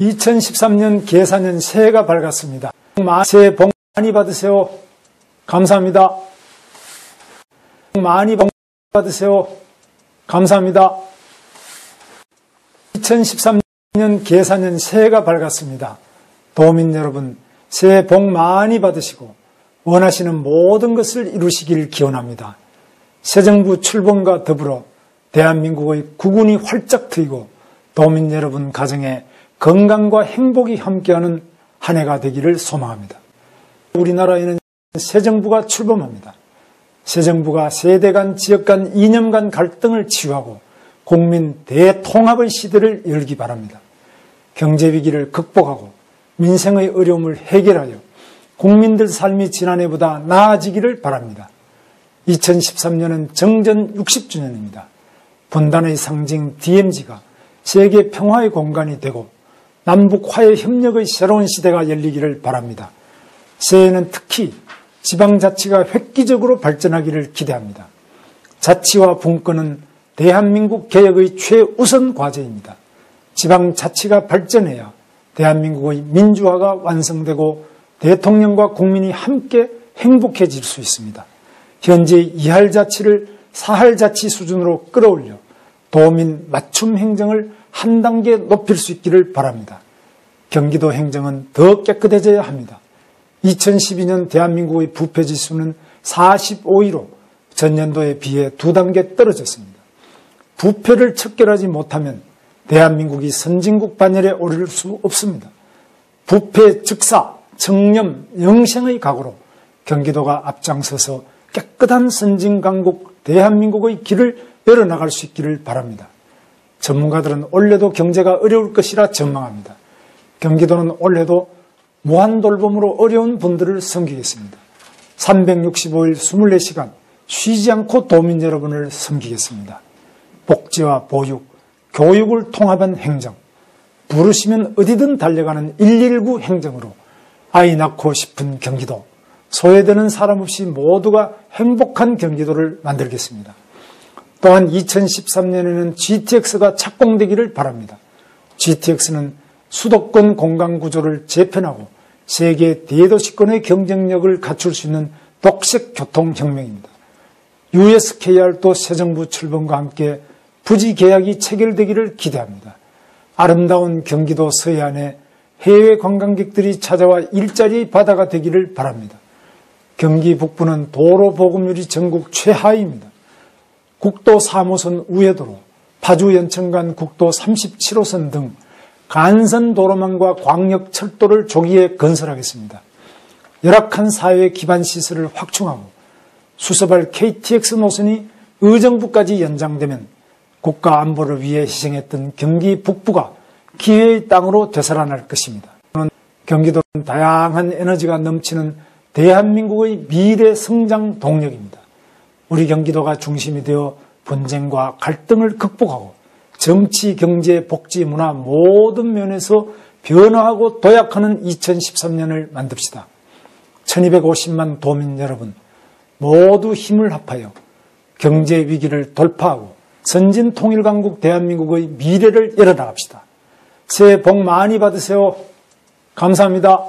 2013년 계산년 새해가 밝았습니다. 새해 복 많이 받으세요. 감사합니다. 많이 받으세요. 감사합니다. 2013년 계산년 새해가 밝았습니다. 도민 여러분, 새해 복 많이 받으시고 원하시는 모든 것을 이루시길 기원합니다. 새 정부 출범과 더불어 대한민국의 국운이 활짝 트이고 도민 여러분 가정에 건강과 행복이 함께하는 한 해가 되기를 소망합니다. 우리나라에는 새 정부가 출범합니다. 새 정부가 세대 간, 지역 간, 이념 간 갈등을 치유하고 국민 대통합의 시대를 열기 바랍니다. 경제 위기를 극복하고 민생의 어려움을 해결하여 국민들 삶이 지난해보다 나아지기를 바랍니다. 2013년은 정전 60주년입니다. 분단의 상징 DMZ가 세계 평화의 공간이 되고 남북 화해 협력의 새로운 시대가 열리기를 바랍니다. 새해에는 특히 지방자치가 획기적으로 발전하기를 기대합니다. 자치와 분권은 대한민국 개혁의 최우선 과제입니다. 지방자치가 발전해야 대한민국의 민주화가 완성되고 대통령과 국민이 함께 행복해질 수 있습니다. 현재 이할 자치를 사할 자치 수준으로 끌어올려 도민 맞춤 행정을 한 단계 높일 수 있기를 바랍니다. 경기도 행정은 더 깨끗해져야 합니다. 2012년 대한민국의 부패 지수는 45위로 전년도에 비해 두 단계 떨어졌습니다. 부패를 척결하지 못하면 대한민국이 선진국 반열에 오를 수 없습니다. 부패 즉사, 청렴, 영생의 각오로 경기도가 앞장서서 깨끗한 선진강국 대한민국의 길을 열어나갈 수 있기를 바랍니다. 전문가들은 올해도 경제가 어려울 것이라 전망합니다. 경기도는 올해도 무한돌봄으로 어려운 분들을 섬기겠습니다. 365일 24시간 쉬지 않고 도민 여러분을 섬기겠습니다. 복지와 보육, 교육을 통합한 행정, 부르시면 어디든 달려가는 119 행정으로 아이 낳고 싶은 경기도, 소외되는 사람 없이 모두가 행복한 경기도를 만들겠습니다. 또한 2013년에는 GTX가 착공되기를 바랍니다. GTX는 수도권 공간 구조를 재편하고 세계 대도시권의 경쟁력을 갖출 수 있는 독색 교통혁명입니다. USKR도 새 정부 출범과 함께 부지 계약이 체결되기를 기대합니다. 아름다운 경기도 서해안에 해외 관광객들이 찾아와 일자리 바다가 되기를 바랍니다. 경기 북부는 도로 보급률이 전국 최하위입니다. 국도 3호선 우회도로, 파주 연천간 국도 37호선 등 간선 도로망과 광역 철도를 조기에 건설하겠습니다. 열악한 사회 기반 시설을 확충하고 수서발 KTX 노선이 의정부까지 연장되면 국가 안보를 위해 희생했던 경기 북부가 기회의 땅으로 되살아날 것입니다. 경기도는 다양한 에너지가 넘치는 대한민국의 미래 성장 동력입니다. 우리 경기도가 중심이 되어 분쟁과 갈등을 극복하고 정치, 경제, 복지, 문화 모든 면에서 변화하고 도약하는 2013년을 만듭시다. 1250만 도민 여러분 모두 힘을 합하여 경제 위기를 돌파하고 선진 통일 강국 대한민국의 미래를 열어나갑시다. 새해 복 많이 받으세요. 감사합니다.